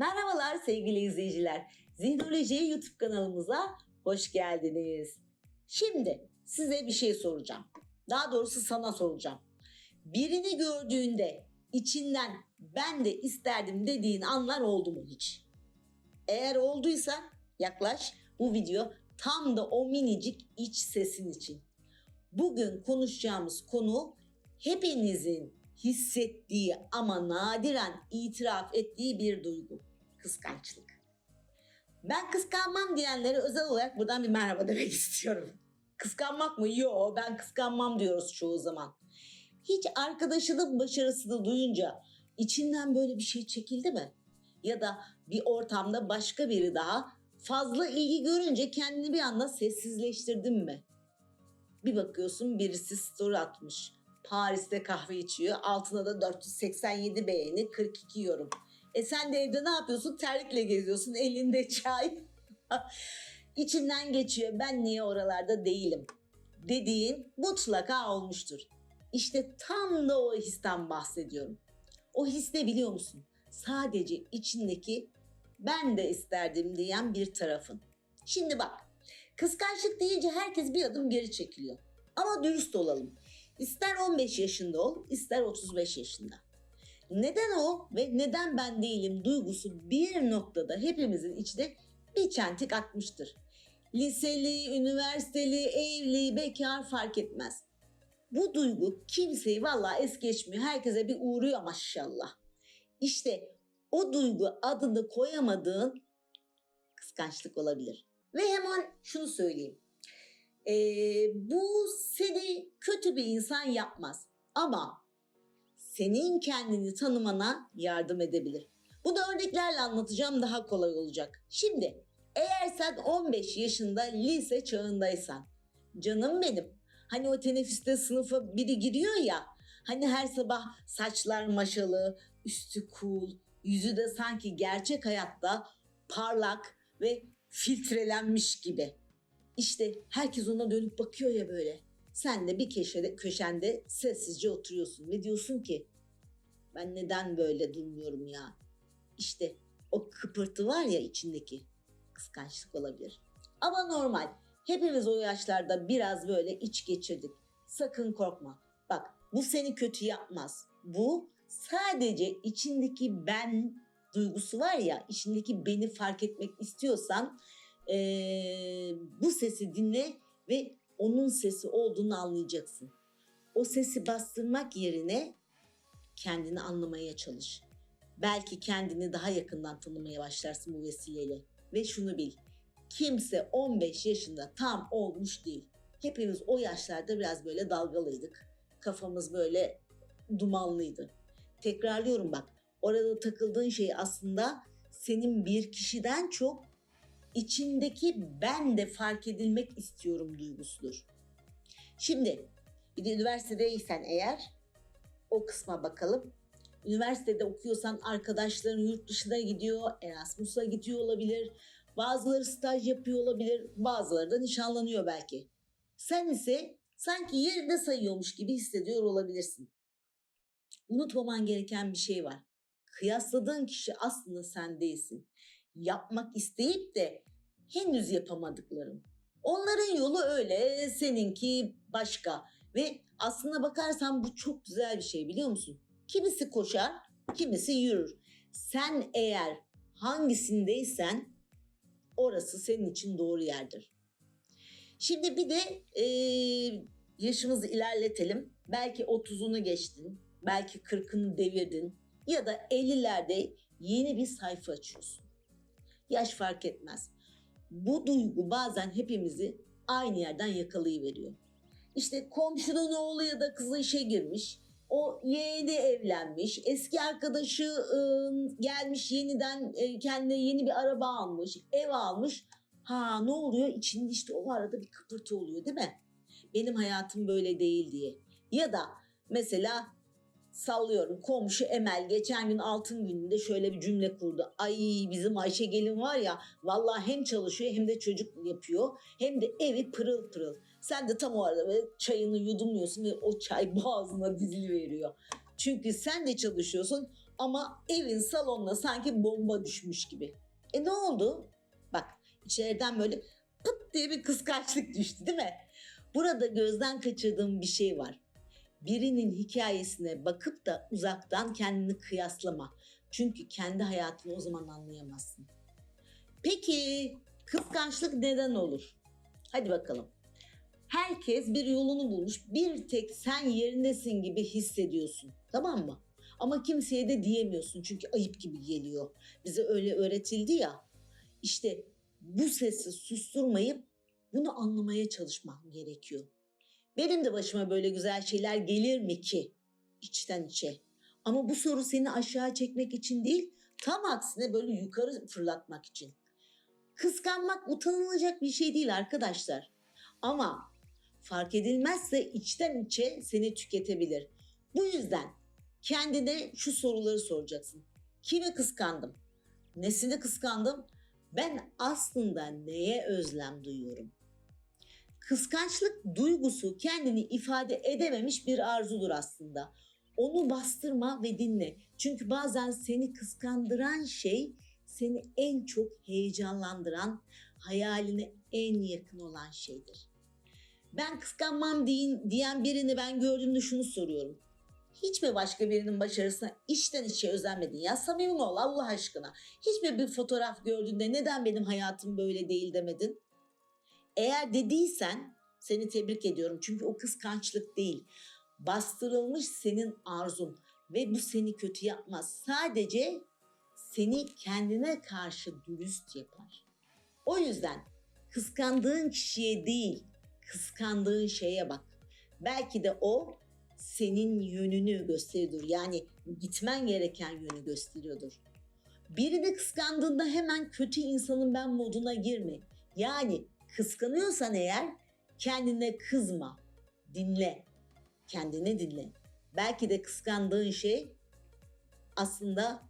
Merhabalar sevgili izleyiciler. Zihnoloji YouTube kanalımıza hoş geldiniz. Şimdi size bir şey soracağım. Daha doğrusu sana soracağım. Birini gördüğünde içinden ben de isterdim dediğin anlar oldu mu hiç? Eğer olduysa yaklaş bu video tam da o minicik iç sesin için. Bugün konuşacağımız konu hepinizin hissettiği ama nadiren itiraf ettiği bir duygu. Kıskançlık. Ben kıskanmam diyenlere özel olarak buradan bir merhaba demek istiyorum. Kıskanmak mı? Yo ben kıskanmam diyoruz çoğu zaman. Hiç arkadaşının başarısını duyunca içinden böyle bir şey çekildi mi? Ya da bir ortamda başka biri daha fazla ilgi görünce kendini bir anda sessizleştirdin mi? Bir bakıyorsun birisi story atmış. Paris'te kahve içiyor. Altına da 487 beğeni, 42 yorum. E sen de evde ne yapıyorsun? Terlikle geziyorsun. Elinde çay. İçinden geçiyor. Ben niye oralarda değilim? Dediğin mutlaka olmuştur. İşte tam da o histen bahsediyorum. O his ne biliyor musun? Sadece içindeki ben de isterdim diyen bir tarafın. Şimdi bak, kıskançlık deyince herkes bir adım geri çekiliyor. Ama dürüst olalım. İster 15 yaşında ol, ister 35 yaşında. Neden o ve neden ben değilim duygusu bir noktada hepimizin içinde bir çentik atmıştır. Liseli, üniversiteli, evli, bekar fark etmez. Bu duygu kimseyi vallahi es geçmiyor. Herkese bir uğruyor maşallah. İşte o duygu adını koyamadığın kıskançlık olabilir. Ve hemen şunu söyleyeyim. Ee, bu seni kötü bir insan yapmaz. Ama senin kendini tanımana yardım edebilir. Bunu örneklerle anlatacağım daha kolay olacak. Şimdi eğer sen 15 yaşında lise çağındaysan canım benim hani o teneffüste sınıfa biri giriyor ya hani her sabah saçlar maşalı, üstü cool, yüzü de sanki gerçek hayatta parlak ve filtrelenmiş gibi. İşte herkes ona dönüp bakıyor ya böyle. Sen de bir köşede, köşende sessizce oturuyorsun ve diyorsun ki ben neden böyle durmuyorum ya? İşte o kıpırtı var ya içindeki kıskançlık olabilir. Ama normal. Hepimiz o yaşlarda biraz böyle iç geçirdik. Sakın korkma. Bak bu seni kötü yapmaz. Bu sadece içindeki ben duygusu var ya, içindeki beni fark etmek istiyorsan ee, bu sesi dinle ve onun sesi olduğunu anlayacaksın. O sesi bastırmak yerine kendini anlamaya çalış. Belki kendini daha yakından tanımaya başlarsın bu vesileyle. Ve şunu bil, kimse 15 yaşında tam olmuş değil. Hepimiz o yaşlarda biraz böyle dalgalıydık. Kafamız böyle dumanlıydı. Tekrarlıyorum bak, orada takıldığın şey aslında senin bir kişiden çok içindeki ben de fark edilmek istiyorum duygusudur. Şimdi bir de üniversitedeysen eğer o kısma bakalım. Üniversitede okuyorsan arkadaşların yurt dışına gidiyor, Erasmus'a gidiyor olabilir. Bazıları staj yapıyor olabilir, bazıları da nişanlanıyor belki. Sen ise sanki yerinde sayıyormuş gibi hissediyor olabilirsin. Unutmaman gereken bir şey var. Kıyasladığın kişi aslında sen değilsin. Yapmak isteyip de henüz yapamadıkların. Onların yolu öyle, seninki başka. Ve aslına bakarsan bu çok güzel bir şey biliyor musun? Kimisi koşar, kimisi yürür. Sen eğer hangisindeysen orası senin için doğru yerdir. Şimdi bir de e, yaşımızı ilerletelim. Belki 30'unu geçtin, belki 40'ını devirdin ya da 50'lerde yeni bir sayfa açıyorsun. Yaş fark etmez. Bu duygu bazen hepimizi aynı yerden yakalayıveriyor. İşte komşunun oğlu ya da kızı işe girmiş. O yeğeni evlenmiş. Eski arkadaşı ıı, gelmiş yeniden e, kendine yeni bir araba almış. Ev almış. Ha ne oluyor? İçinde işte o arada bir kıpırtı oluyor değil mi? Benim hayatım böyle değil diye. Ya da mesela sallıyorum komşu Emel geçen gün altın gününde şöyle bir cümle kurdu. Ay bizim Ayşe gelin var ya vallahi hem çalışıyor hem de çocuk yapıyor hem de evi pırıl pırıl. Sen de tam o arada böyle çayını yudumluyorsun ve o çay boğazına dizili veriyor. Çünkü sen de çalışıyorsun Ama evin salonuna sanki bomba düşmüş gibi. E ne oldu? Bak içeriden böyle pıt diye bir kıskançlık düştü değil mi? Burada gözden kaçırdığım bir şey var. Birinin hikayesine bakıp da uzaktan kendini kıyaslama. Çünkü kendi hayatını o zaman anlayamazsın. Peki kıskançlık neden olur? Hadi bakalım. Herkes bir yolunu bulmuş. Bir tek sen yerindesin gibi hissediyorsun. Tamam mı? Ama kimseye de diyemiyorsun çünkü ayıp gibi geliyor. Bize öyle öğretildi ya. İşte bu sesi susturmayıp bunu anlamaya çalışmak gerekiyor. Benim de başıma böyle güzel şeyler gelir mi ki? İçten içe. Ama bu soru seni aşağı çekmek için değil, tam aksine böyle yukarı fırlatmak için. Kıskanmak utanılacak bir şey değil arkadaşlar. Ama fark edilmezse içten içe seni tüketebilir. Bu yüzden kendine şu soruları soracaksın. Kimi kıskandım? Nesini kıskandım? Ben aslında neye özlem duyuyorum? Kıskançlık duygusu kendini ifade edememiş bir arzudur aslında. Onu bastırma ve dinle. Çünkü bazen seni kıskandıran şey seni en çok heyecanlandıran, hayaline en yakın olan şeydir. Ben kıskanmam deyin, diyen birini ben gördüğümde şunu soruyorum. Hiç mi başka birinin başarısına içten içe özenmedin? Ya samimi ol Allah aşkına. Hiç mi bir fotoğraf gördüğünde neden benim hayatım böyle değil demedin? Eğer dediysen seni tebrik ediyorum. Çünkü o kıskançlık değil. Bastırılmış senin arzun ve bu seni kötü yapmaz. Sadece seni kendine karşı dürüst yapar. O yüzden kıskandığın kişiye değil, kıskandığın şeye bak. Belki de o senin yönünü gösteriyordur. Yani gitmen gereken yönü gösteriyordur. Birini kıskandığında hemen kötü insanın ben moduna girme. Yani kıskanıyorsan eğer kendine kızma. Dinle. Kendini dinle. Belki de kıskandığın şey aslında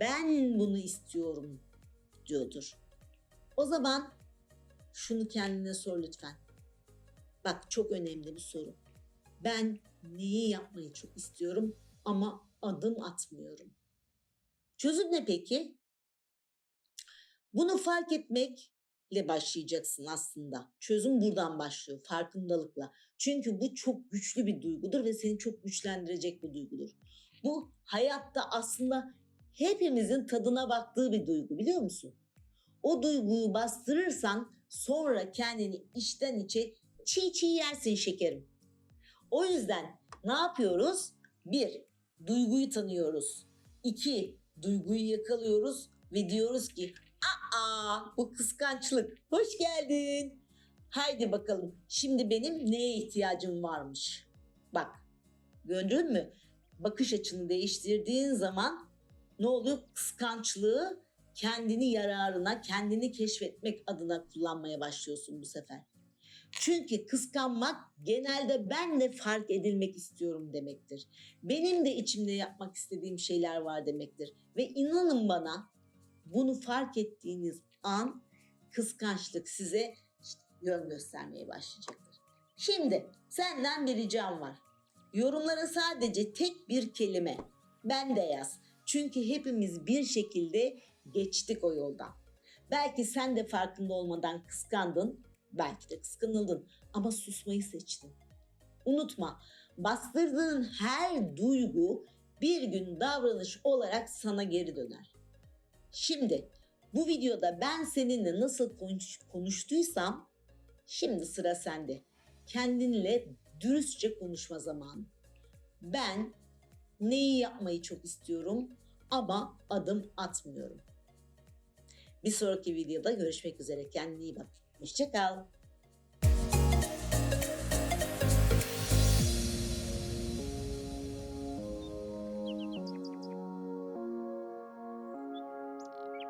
ben bunu istiyorum diyordur. O zaman şunu kendine sor lütfen. Bak çok önemli bir soru. Ben neyi yapmayı çok istiyorum ama adım atmıyorum. Çözüm ne peki? Bunu fark etmekle başlayacaksın aslında. Çözüm buradan başlıyor, farkındalıkla. Çünkü bu çok güçlü bir duygudur ve seni çok güçlendirecek bir duygudur. Bu hayatta aslında hepimizin tadına baktığı bir duygu biliyor musun? O duyguyu bastırırsan sonra kendini içten içe çiğ çiğ yersin şekerim. O yüzden ne yapıyoruz? Bir, duyguyu tanıyoruz. İki, duyguyu yakalıyoruz ve diyoruz ki bu kıskançlık. Hoş geldin. Haydi bakalım şimdi benim neye ihtiyacım varmış? Bak gördün mü? Bakış açını değiştirdiğin zaman ne oluyor? Kıskançlığı kendini yararına, kendini keşfetmek adına kullanmaya başlıyorsun bu sefer. Çünkü kıskanmak genelde ben de fark edilmek istiyorum demektir. Benim de içimde yapmak istediğim şeyler var demektir. Ve inanın bana bunu fark ettiğiniz an kıskançlık size yön göstermeye başlayacaktır. Şimdi senden bir ricam var. Yorumlara sadece tek bir kelime ben de yaz. Çünkü hepimiz bir şekilde geçtik o yoldan. Belki sen de farkında olmadan kıskandın, belki de kıskanıldın ama susmayı seçtin. Unutma, bastırdığın her duygu bir gün davranış olarak sana geri döner. Şimdi bu videoda ben seninle nasıl konuş, konuştuysam şimdi sıra sende. Kendinle dürüstçe konuşma zamanı. Ben neyi yapmayı çok istiyorum ama adım atmıyorum. Bir sonraki videoda görüşmek üzere. Kendine iyi bak. Hoşçakal.